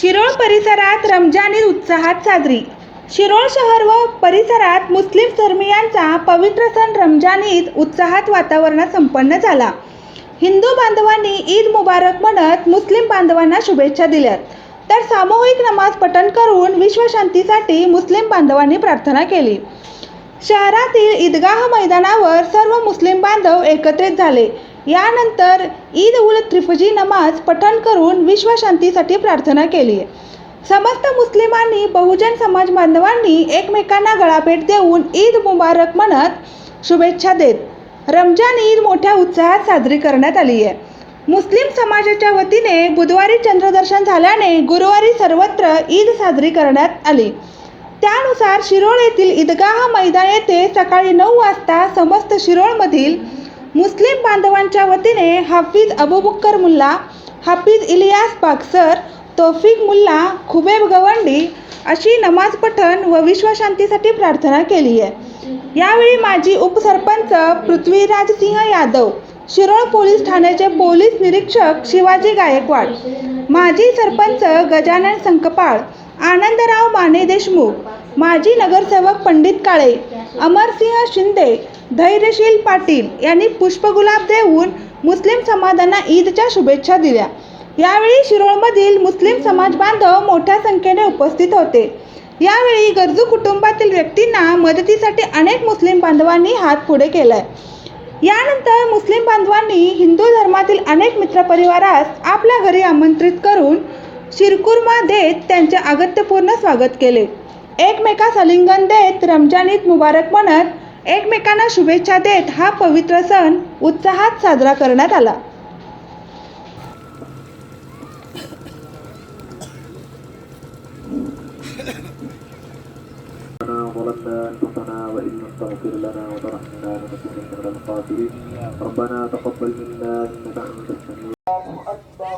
शिरोळ परिसरात रमजान ईद उत्साहात साजरी. शिरोळ शहर व परिसरात मुस्लिम धर्मियांचा पवित्र सण रमजान ईद उत्साहात वातावरणात संपन्न झाला. हिंदू बांधवांनी ईद मुबारक म्हणत मुस्लिम बांधवांना शुभेच्छा दिल्यात. तर सामूहिक नमाज पठण करून विश्वशांतीसाठी मुस्लिम बांधवांनी प्रार्थना केली. शहरातील ईदगाह मैदानावर सर्व मुस्लिम बांधव एकत्रित झाले. यानंतर ईद उल त्रिफजी नमाज पठण करून विश्वशांतीसाठी प्रार्थना केली. समस्त मुस्लिमांनी बहुजन समाज बांधवांनी एकमेकांना गळाभेट देऊन ईद मुबारक म्हणत शुभेच्छा देत रमजान ईद मोठ्या उत्साहात साजरी करण्यात आली आहे. मुस्लिम समाजाच्या वतीने बुधवारी चंद्रदर्शन झाल्याने गुरुवारी सर्वत्र ईद साजरी करण्यात आली. त्यानुसार शिरोळ येथील ईदगाह मैदान येथे सकाळी नऊ वाजता समस्त शिरोळमधील मुस्लिम बांधवांच्या वतीने हाफिज अबुबक्कर मुल्ला हाफिज इलियास पाकसर तौफिक मुल्ला खुबेब गवंडी अशी नमाज पठण व विश्वशांतीसाठी प्रार्थना केली आहे. यावेळी माजी उपसरपंच पृथ्वीराज सिंह यादव शिरोळ पोलीस ठाण्याचे पोलीस निरीक्षक शिवाजी गायकवाड माजी सरपंच गजानन संकपाळ आनंदराव माने देशमुख माजी नगरसेवक पंडित काळे अमरसिंह शिंदे धैर्यशील पाटील यांनी पुष्पगुलाब देऊन मुस्लिम समाजांना ईदच्या शुभेच्छा दिल्या. यावेळी शिरोळमधील मुस्लिम समाज बांधव मोठ्या संख्येने उपस्थित होते. यावेळी गरजू कुटुंबातील व्यक्तींना मदतीसाठी अनेक मुस्लिम बांधवांनी हात पुढे केलाय. यानंतर मुस्लिम बांधवांनी हिंदू धर्मातील अनेक मित्रपरिवारास आपल्या घरी आमंत्रित करून शिरकुर्मा देत त्यांचे अगत्यपूर्ण स्वागत केले. एकमेकास आलिंगन देत रमजान ईद मुबारक म्हणत एकमेकांना शुभेच्छा देत हा पवित्र सण उत्साहात साजरा करण्यात आला ربنا ظلمنا أنفسنا وإن لم تغفر لنا وترحمنا لنكونن من الخاسرين ربنا تقبل منا إنك أنت السميع الله أكبر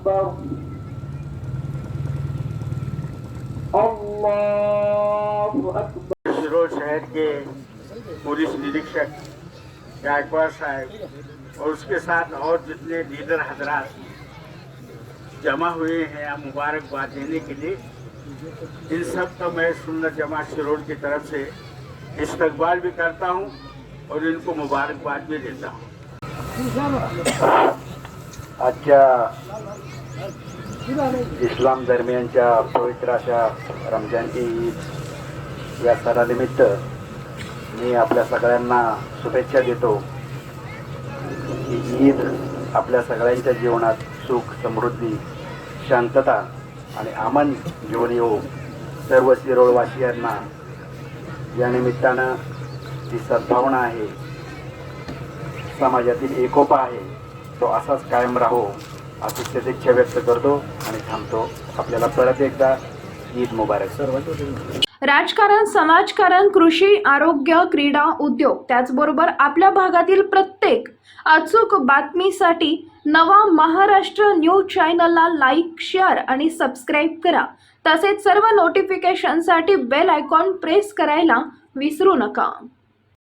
أكبر الله أكبر शिरोळ शहर के पुलिस निरीक्षक गायकवाड़ साहब और उसके साथ और जितने लीडर हजरात जमा हुए हैं यहाँ मुबारकबाद देने के लिए इन सब का मैं सुन्नत जमात शिरोड़ की तरफ से इस्तकबाल भी करता हूँ और इनको मुबारकबाद भी देता हूँ आजच्या इस्लाम धर्मियांच्या पवित्र अशा रमजानची ईद या सणानिमित्त मी आपल्या सगळ्यांना शुभेच्छा देतो की ईद आपल्या सगळ्यांच्या जीवनात सुख समृद्धी शांतता आणि अमन घेऊन येऊ सर्व शिरोळवासियांना या निमित्तानं जी सद्भावना आहे. समाजातील एकोपा आहे. तो असाच कायम राहो. अशी सदिच्छा व्यक्त करतो आणि थांबतो. आपल्याला परत एकदा ईद मुबारक. सर्व राजकारण समाजकारण कृषी आरोग्य क्रीडा उद्योग त्याचबरोबर आपल्या भागातील प्रत्येक अचूक बातमीसाठी नवा महाराष्ट्र न्यूज चॅनलला लाईक शेअर आणि सबस्क्राईब करा. तसेच सर्व नोटिफिकेशनसाठी बेल आयकॉन प्रेस करायला विसरू नका.